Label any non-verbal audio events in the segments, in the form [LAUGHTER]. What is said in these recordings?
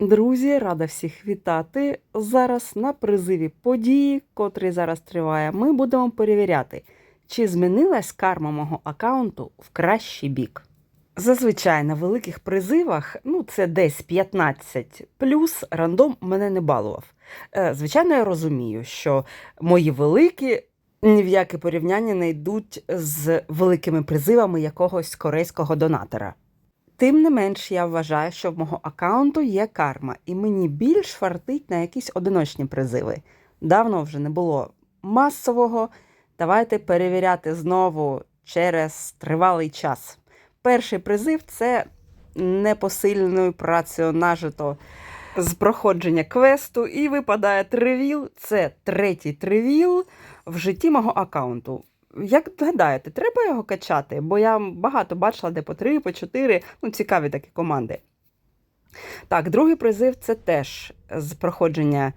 Друзі, рада всіх вітати. Зараз на призиві події, котрий зараз триває, ми будемо перевіряти, чи змінилась карма мого аккаунту в кращий бік. Зазвичай на великих призивах, ну це десь 15 плюс, рандом мене не балував. Е, Звичайно, я розумію, що мої великі ні в яке порівняння не йдуть з великими призивами якогось корейського донатора. Тим не менш, я вважаю, що в мого аккаунту є карма, і мені більш фартить на якісь одиночні призиви. Давно вже не було масового. Давайте перевіряти знову через тривалий час. Перший призив це непосильною працею нажито з проходження квесту, і випадає тривіл. Це третій тривіл в житті мого аккаунту. Як гадаєте, треба його качати? Бо я багато бачила, де по три, по чотири, ну, цікаві такі команди. Так, другий призив це теж з проходження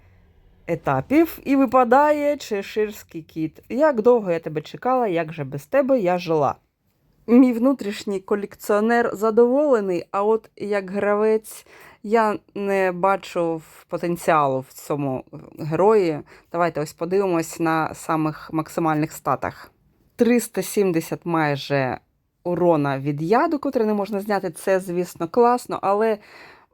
етапів. І випадає чеширський кіт. Як довго я тебе чекала, як же без тебе я жила. Мій внутрішній колекціонер задоволений, а от як гравець я не бачу потенціалу в цьому герої. Давайте ось подивимось на самих максимальних статах. 370 майже урона від яду, котрий не можна зняти. Це, звісно, класно, але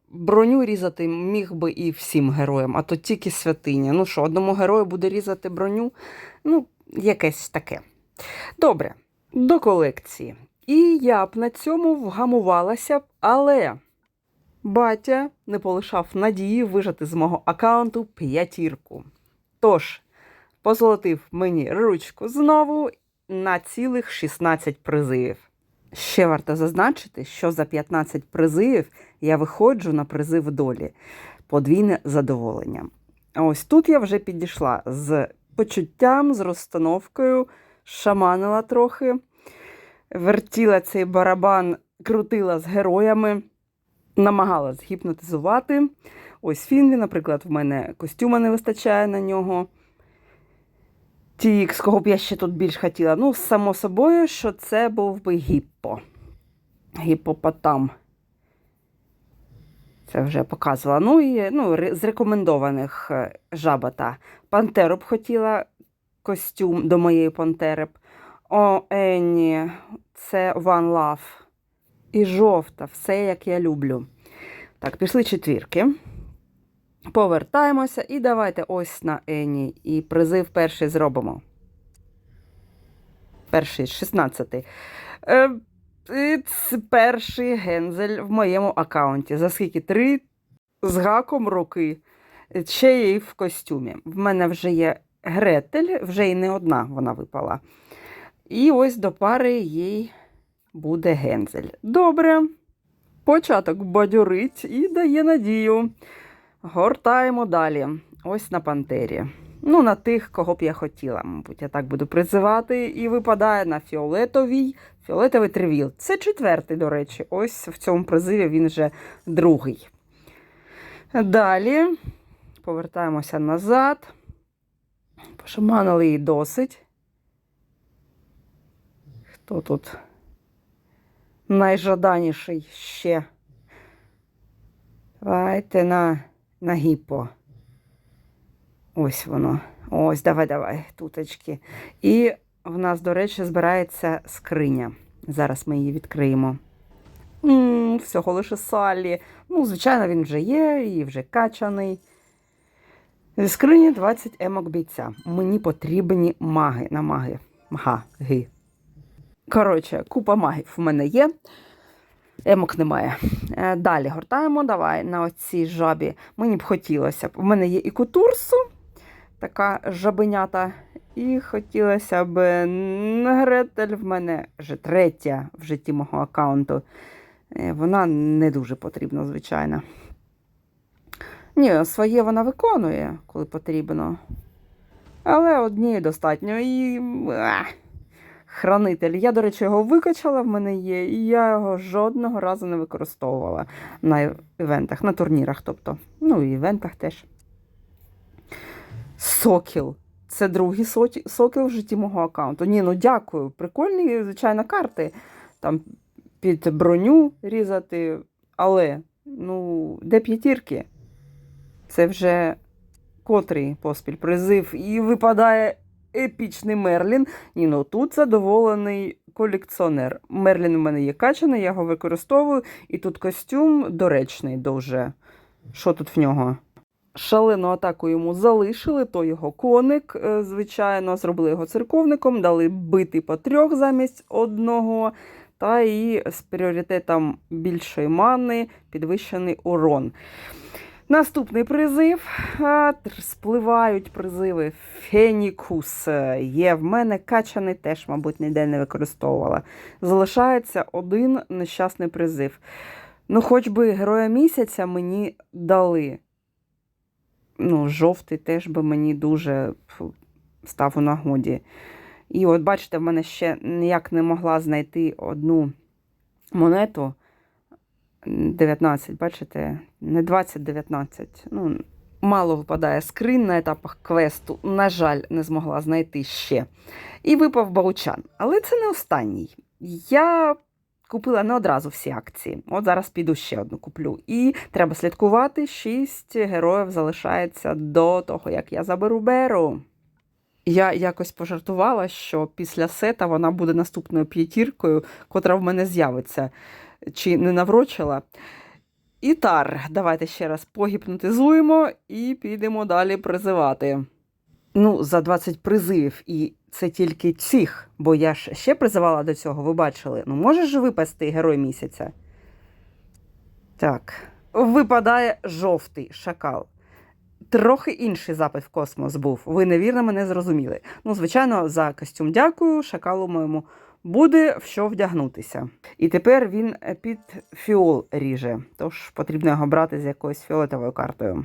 броню різати міг би і всім героям, а то тільки святиня. Ну що, одному герою буде різати броню? Ну, якесь таке. Добре, до колекції. І я б на цьому вгамувалася але батя не полишав надії вижати з мого аккаунту п'ятірку. Тож, позолотив мені ручку знову на цілих 16 призивів. Ще варто зазначити, що за 15 призивів я виходжу на призив долі. Подвійне задоволення. А ось тут я вже підійшла з почуттям, з розстановкою, шаманила трохи, вертіла цей барабан, крутила з героями, намагалась гіпнотизувати. Ось Фінлі, наприклад, в мене костюма не вистачає на нього. Ті, з кого б я ще тут більш хотіла. Ну, само собою, що це був би гіппо. Гіпопотам. Це вже показувала. Ну і ну, з рекомендованих е, жабота. Пантеру б хотіла костюм до моєї пантери. б. О, Енні, це One Love. І жовта, все як я люблю. Так, пішли четвірки. Повертаємося і давайте ось на Ені. І призив перший зробимо. Перший, 16-й. Е, це перший гензель в моєму аккаунті. За скільки? Три з гаком роки. Ще й в костюмі. В мене вже є Гретель, вже і не одна вона випала. І ось до пари їй буде гензель. Добре. Початок бадьорить і дає надію. Гортаємо далі. Ось на пантері. Ну, на тих, кого б я хотіла, мабуть, я так буду призивати. І випадає на фіолетовій, фіолетовий тривіл. Це четвертий, до речі. Ось в цьому призиві він вже другий. Далі повертаємося назад. Пошаманили її досить. Хто тут найжаданіший ще? Давайте на, на гіпо. Ось воно. Ось, давай, давай, туточки. І в нас, до речі, збирається скриня. Зараз ми її відкриємо. м всього лише Саллі. Ну, звичайно, він вже є і вже качаний. Зі скрині 20 емок бійця. Мені потрібні маги на маги. Маги. Коротше, купа магів в мене є. Емок немає. Е, Далі гортаємо. Давай на оцій жабі. Мені б хотілося б. У мене є і кутурсу, така жабенята. І хотілося б Гретель в мене вже третя в житті мого аккаунту. Е, Вона не дуже потрібна, звичайно. Ні, своє вона виконує, коли потрібно. Але однієї достатньо. І. Хранитель. Я, до речі, його викачала, в мене є, і я його жодного разу не використовувала на івентах, на турнірах, тобто. Ну, і івентах теж. Сокіл. Це другий сокіл в житті мого аккаунту. Ні, ну дякую. Прикольні, звичайно, карти. Там під броню різати. Але, ну, де п'ятірки? Це вже котрий поспіль призив. І випадає епічний Мерлін. Ні, ну тут задоволений колекціонер. Мерлін у мене є качаний, я його використовую. І тут костюм доречний дуже. Що тут в нього? Шалену атаку йому залишили, то його коник, е, звичайно, зробили його церковником, дали бити по трьох замість одного, та і з пріоритетом більшої мани підвищений урон. Наступний призив. Спливають призиви. Фенікус є в мене качаний, теж, мабуть, ніде не використовувала. Залишається один нещасний призив. Ну, хоч би героя місяця мені дали. Ну, жовтий теж би мені дуже став у нагоді. І от бачите, в мене ще ніяк не могла знайти одну монету. 19, бачите, не 20, 19. Ну, мало випадає скрин на етапах квесту. На жаль, не змогла знайти ще. І випав баучан. Але це не останній. Я купила не одразу всі акції. От зараз піду ще одну куплю. І треба слідкувати. Шість героїв залишається до того, як я заберу беру. Я якось пожартувала, що після сета вона буде наступною п'ятіркою, котра в мене з'явиться. Чи не наврочила? Ітар, давайте ще раз погіпнотизуємо і підемо далі призивати. Ну, за 20 призивів, і це тільки цих, бо я ж ще призивала до цього, ви бачили. Ну, може випасти герой місяця? Так. Випадає жовтий шакал. Трохи інший запит в космос був. Ви невірно мене зрозуміли. Ну, звичайно, за костюм дякую. Шакалу моєму буде в що вдягнутися. І тепер він під фіол ріже, тож потрібно його брати з якоюсь фіолетовою картою.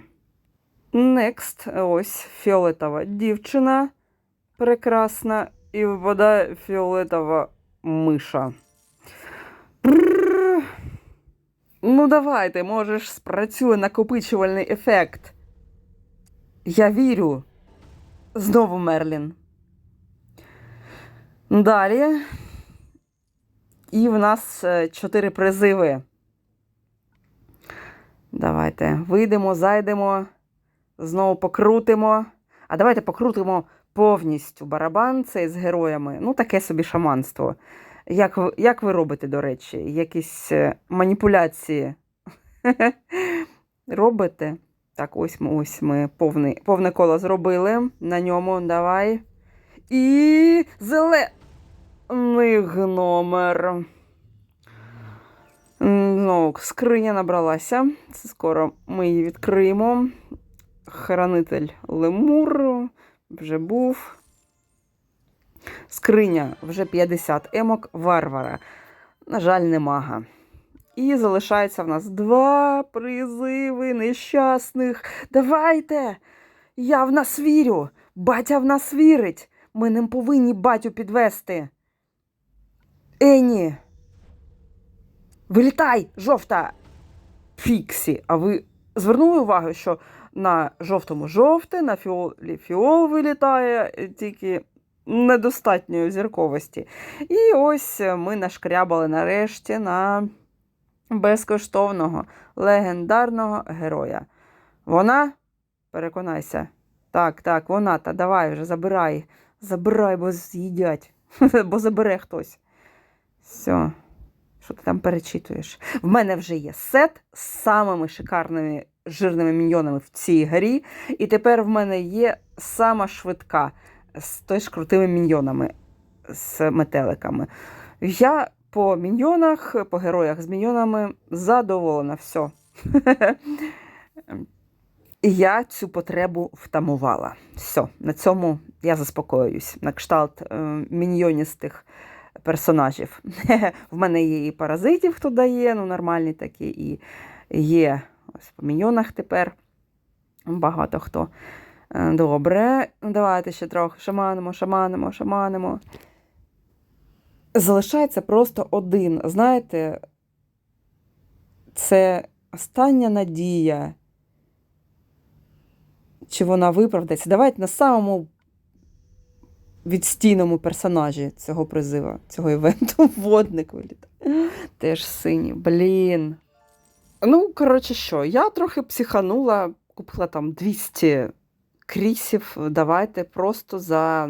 Next, ось фіолетова дівчина прекрасна, і випадає фіолетова миша. Ну, давайте, може ж, спрацює накопичувальний ефект. Я вірю. Знову Мерлін. Далі. І в нас е, чотири призиви. Давайте вийдемо, зайдемо, знову покрутимо. А давайте покрутимо повністю барабан цей з героями. Ну, таке собі шаманство. Як, як ви робите, до речі, якісь е, маніпуляції [LAUGHS] робите? Так, ось ми, ось ми повний, повне коло зробили. На ньому давай. І зелений номер. Ну, скриня набралася. Скоро ми її відкриємо. Хранитель лемур вже був. Скриня вже 50 емок варвара. На жаль, не мага. І залишається в нас два призиви нещасних. Давайте! Я в нас вірю. Батя в нас вірить. Ми не повинні батю підвести. Ені. Вилітай, жовта. Фіксі. А ви звернули увагу, що на жовтому жовте, на фіолі фіол вилітає, тільки недостатньої зірковості. І ось ми нашкрябали нарешті на безкоштовного легендарного героя. Вона, переконайся, так, так, вона, та давай вже забирай. Забирай, бо з'їдять, [LAUGHS] бо забере хтось. Все. Що ти там перечитуєш? В мене вже є сет з самими шикарними жирними міньйонами в цій грі. І тепер в мене є сама швидка з теж крутими міньйонами, з метеликами. Я по міньйонах, по героях з міньйонами задоволена. Все. [LAUGHS] Я цю потребу втамувала. Все, на цьому я заспокоююсь. На кшталт е, міньйоністих персонажів. [LAUGHS] В мене є і паразитів, хто дає, ну нормальні такі, і є ось по міньйонах тепер багато хто. Е, Добре, Ну, давайте ще трохи шаманимо, шаманимо, шаманимо. Залишається просто один. Знаєте, це остання надія. Чи вона виправдається? Давайте на самому відстійному персонажі цього призива, цього івенту. [LAUGHS] Водник вилітає. Теж синій. Блін. Ну, коротше, що, я трохи психанула, купила там 200 крісів. Давайте просто за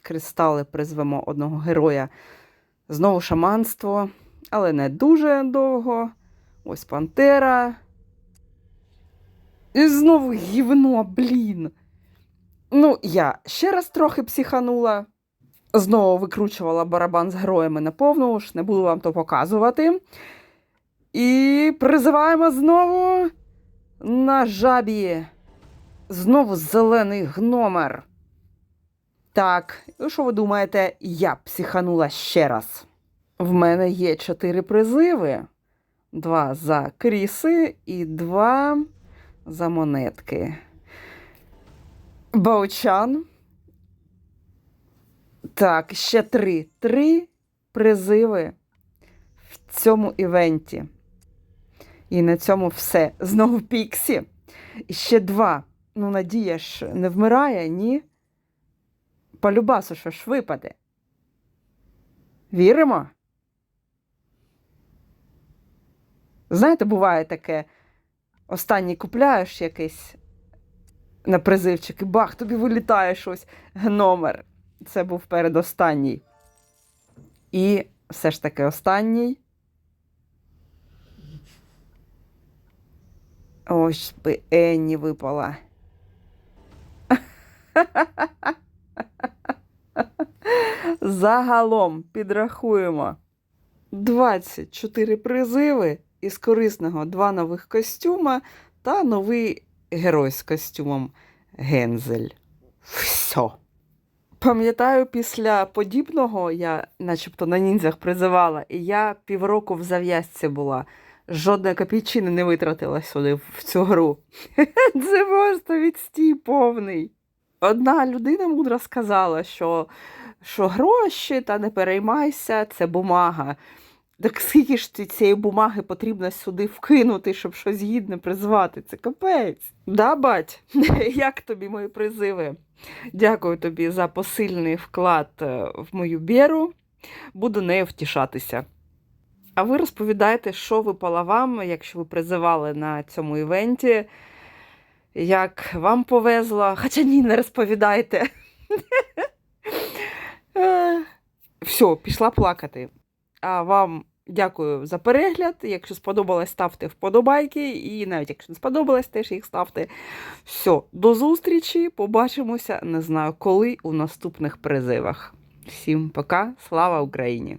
кристали призвемо одного героя. Знову шаманство, але не дуже довго. Ось Пантера. І знову гівно, блін. Ну, я ще раз трохи психанула. Знову викручувала барабан з героями на повну, ж не буду вам то показувати. І призиваємо знову на жабі. Знову зелений гномер. Так, що ви думаєте, я психанула ще раз. В мене є чотири призиви: два за кріси і два за монетки. Баучан. Так, ще три. Три призиви в цьому івенті. І на цьому все. Знову Піксі. І ще два. Ну, Надія ж не вмирає, ні? Полюбасу, що ж випаде. Віримо? Знаєте, буває таке. Останній купляєш якийсь на призивчик і бах, тобі вилітає щось номер. Це був передостанній. І все ж таки останній. Ось би Енні випала. [LAUGHS] Загалом підрахуємо 24 призиви із корисного два нових костюма та новий герой з костюмом Гензель. Все. Пам'ятаю, після подібного я начебто на ніндзях призивала, і я півроку в зав'язці була. Жодної копійчини не витратила сюди в цю гру. [LAUGHS] Це просто відстій повний. Одна людина мудро сказала, що, що гроші та не переймайся, це бумага. Так скільки ж ці- цієї бумаги потрібно сюди вкинути, щоб щось гідне призвати? Це капець. Да, бать? [LAUGHS] Як тобі мої призиви? Дякую тобі за посильний вклад е, в мою біру. Буду нею втішатися. А ви розповідайте, що випало вам, якщо ви призивали на цьому івенті, як вам повезло. Хоча ні, не розповідайте. [LAUGHS] Все, пішла плакати. А вам дякую за перегляд. Якщо сподобалось, ставте вподобайки. І навіть якщо не сподобалось, теж їх ставте. Все, до зустрічі. Побачимося, не знаю коли, у наступних призивах. Всім пока, слава Україні!